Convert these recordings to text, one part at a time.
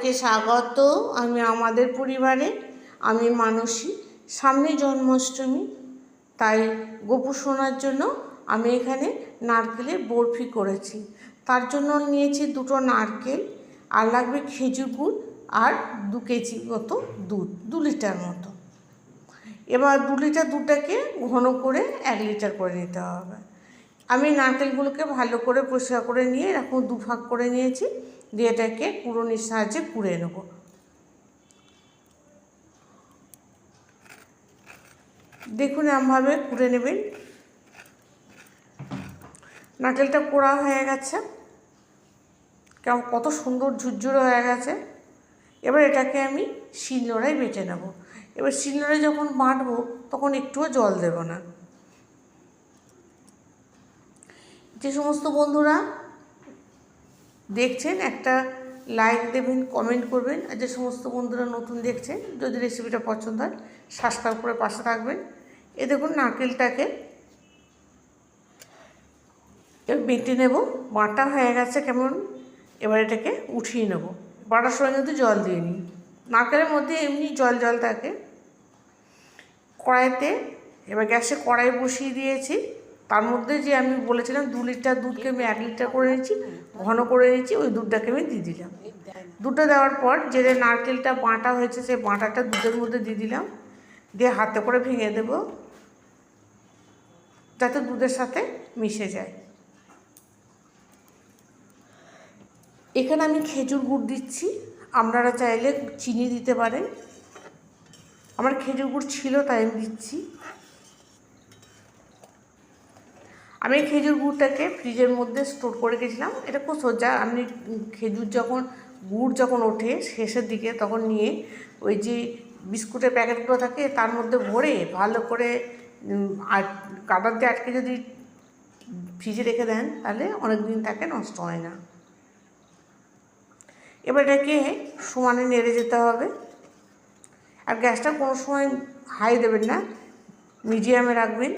সবাইকে স্বাগত। আমি আমাদের পরিবারে, আমি মানসী। সামনে জন্মাষ্টমী, তাই গোপু শোনার জন্য আমি এখানে নারকেলের বরফি করেছি। তার জন্য নিয়েছি দুটো নারকেল, আর লাগবে খেজুর গুড় আর দু কেজি মতো দুধ, দু লিটার মতো। এবার দু লিটার দুধটাকে ঘন করে এক লিটার করে নিতে হবে। আমি নারকেলগুলোকে ভালো করে পরিষ্কার করে নিয়ে এরকম দু ভাগ করে নিয়েছি, দিয়ে এটাকে কুড়োনির সাহায্যে কুড়ে নেব। দেখুন এমনভাবে কুড়ে নেবেন। নারকেলটা কোড়া হয়ে গেছে। কেমন কত সুন্দর ঝুরঝুরে হয়ে গেছে। এবার এটাকে আমি শিলনোড়ায় বেটে নেব। এবার শিলনোড়ায় যখন বাঁটবো, তখন একটুও জল দেব না। যে সমস্ত বন্ধুরা দেখছেন, একটা লাইক দেবেন কমেন্ট করবেন, আর যে সমস্ত বন্ধুরা নতুন দেখছেন, যদি রেসিপিটা পছন্দ হয় সাবস্ক্রাইব করে পাশে থাকবেন। এ দেখুন, নারকেলটাকে বেটে নেব। বাটা হয়ে গেছে কেমন? এবার এটাকে উঠিয়ে নেব। বাটার সময় কিন্তু জল দিয়ে নিই। নারকেলের মধ্যে এমনি জল জল থাকে। কড়াইতে এবার গ্যাসে কড়াই বসিয়ে দিয়েছি। তার মধ্যে যে আমি বলেছিলাম দু লিটার দুধকে আমি এক লিটার করে নিয়েছি ঘন করে নিয়েছি ওই দুধটাকে আমি দিয়ে দিলাম। দুধটা দেওয়ার পর যে নারকেলটা বাঁটা হয়েছে, সেই বাঁটাটা দুধের মধ্যে দিয়ে দিলাম। দিয়ে হাতে করে ভেঙে দেব, যাতে দুধের সাথে মিশে যায়। এখানে আমি খেজুর গুড় দিচ্ছি, আপনারা চাইলে চিনি দিতে পারেন। আমার খেজুর গুড় ছিল, তাই আমি দিচ্ছি। আমি খেজুর গুড়টাকে ফ্রিজের মধ্যে স্টোর করে গেছিলাম এটা খুব সোজা আপনি খেজুর যখন, গুড় যখন ওঠে শেষের দিকে তখন নিয়ে ওই যে বিস্কুটের প্যাকেটগুলো থাকে তার মধ্যে ভরে ভালো করে কাটার দিয়ে আটকে যদি ফ্রিজে রেখে দেন তাহলে অনেক দিন তাকে নষ্ট হয় না। এবার এটাকে সমানে নেড়ে যেতে হবে। আর গ্যাসটা কোনো সময় হাই দেবেন না, মিডিয়ামে রাখবেন।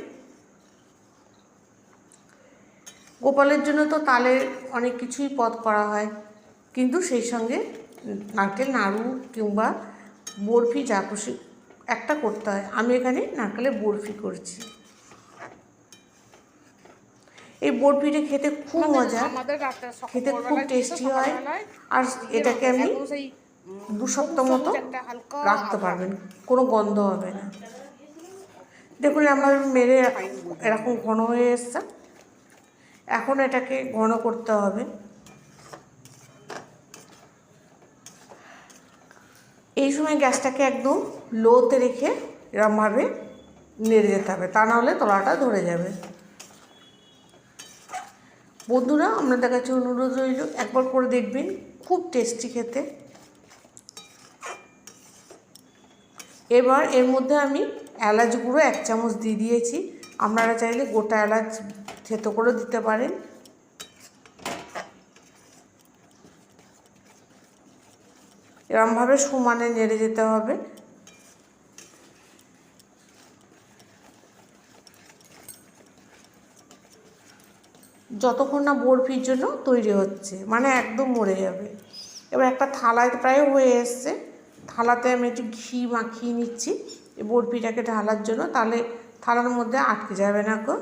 গোপালের জন্য তো তালের অনেক কিছুই পদ করা হয়। কিন্তু সেই সঙ্গে নারকেল নাড়ু কিংবা বরফি যা খুশি একটা করতে হয়। আমি এখানে নারকেলের বরফি করছি। এই বরফিটা খেতে খুব মজা। খেতে খুব টেস্টি হয়। আর এটাকে আমি দু সপ্তাহ মতো রাখতে পারবেন। কোনো গন্ধ হবে না। দেখুন আমার মেরে এরকম ঘন হয়ে এসছে। এখন এটাকে ঘন করতে হবে। এই সময় গ্যাসটাকে একদম লোতে রেখে এরমভাবে নেড়ে যেতে হবে, তা নাহলে তলাটা ধরে যাবে। বন্ধুরা, আপনাদের কাছে অনুরোধ রইল, একবার করে দেখবেন, খুব টেস্টি খেতে। এবার এর মধ্যে আমি এলাচ গুঁড়ো এক চামচ দিয়ে দিয়েছি। আপনারা চাইলে গোটা এলাচ থেতো করে দিতে পারেন। এরমভাবে সমানে নেড়ে যেতে হবে। যতক্ষণ না বরফির জন্য তৈরি হচ্ছে মানে একদম মরে যাবে। এবার একটা থালায় প্রায় হয়ে এসছে। থালাতে আমি একটু ঘি মাখিয়ে নিচ্ছি। বরফিটাকে ঢালার জন্য, তাহলে থালার মধ্যে আটকে যাবে না গো।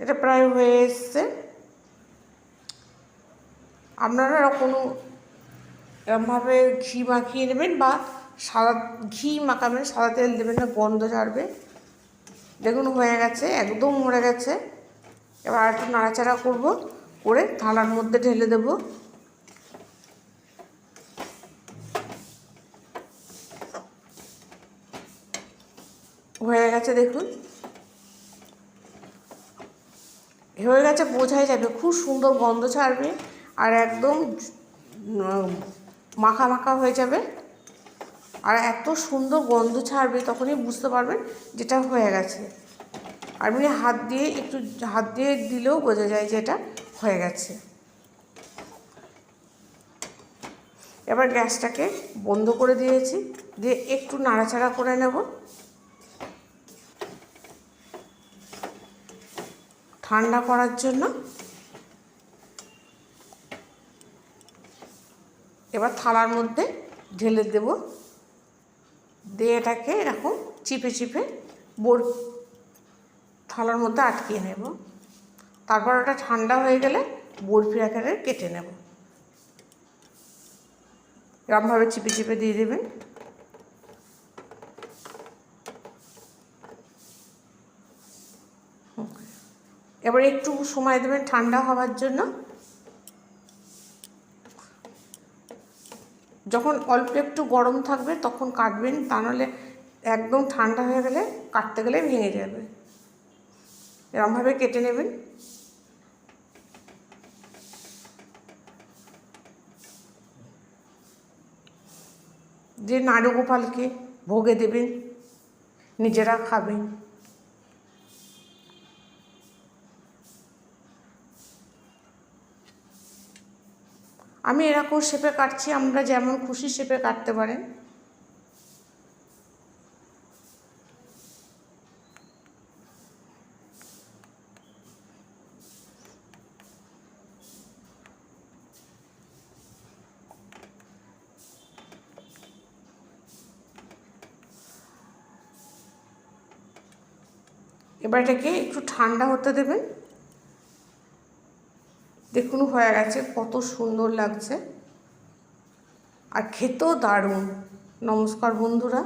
এটা প্রায় হয়ে এসছে। আপনারা কোনো এরমভাবে ঘি মাখিয়ে নেবেন বা সাদা, ঘি মাখাবেন, সাদা তেল দেবেন না, গন্ধ ছাড়বে। দেখুন, হয়ে গেছে, একদম মরে গেছে। এবার একটু নাড়াচাড়া করব, করে থালার মধ্যে ঢেলে দেব। হয়ে গেছে, দেখুন। হয়ে গেছে বোঝাই যাবে, খুব সুন্দর গন্ধ ছাড়বে আর একদম মাখা মাখা হয়ে যাবে। আর এত সুন্দর গন্ধ ছাড়বে তখনই বুঝতে পারবেন যেটা হয়ে গেছে। আর এমনি হাত দিয়ে একটু, হাত দিয়ে দিলেও বোঝা যায় যে এটা হয়ে গেছে। এবার গ্যাসটাকে বন্ধ করে দিয়েছি, দিয়ে একটু নাড়াচাড়া করে নেব। ঠান্ডা করার জন্য এবার থালার মধ্যে ঢেলে দেব। দিয়ে এটাকে এরকম চিপে চিপে বোর থালার মধ্যে আটকিয়ে নেব। তারপর ওটা ঠান্ডা হয়ে গেলে বরফি আকারে কেটে নেব। এরমভাবে চিপে চিপে দিয়ে দেবেন। এবার একটু সময় দেবেন ঠান্ডা হওয়ার জন্য। যখন অল্প একটু গরম থাকবে তখন কাটবেন, তা নাহলে একদম ঠান্ডা হয়ে গেলে কাটতে গেলে ভেঙে যাবে। এরমভাবে কেটে নেবেন। যে নাড়ুগোপালকে ভোগে দেবেন, নিজেরা খাবেন। আমি এরকম শেপে কাটছি, আমরা যেমন খুশি শেপে কাটতে পারেন। এবার এটাকে একটু ঠান্ডা হতে দেবেন। দেখুন হয়ে গেছে কত সুন্দর লাগছে। আর খেতেও দারুণ। নমস্কার বন্ধুরা।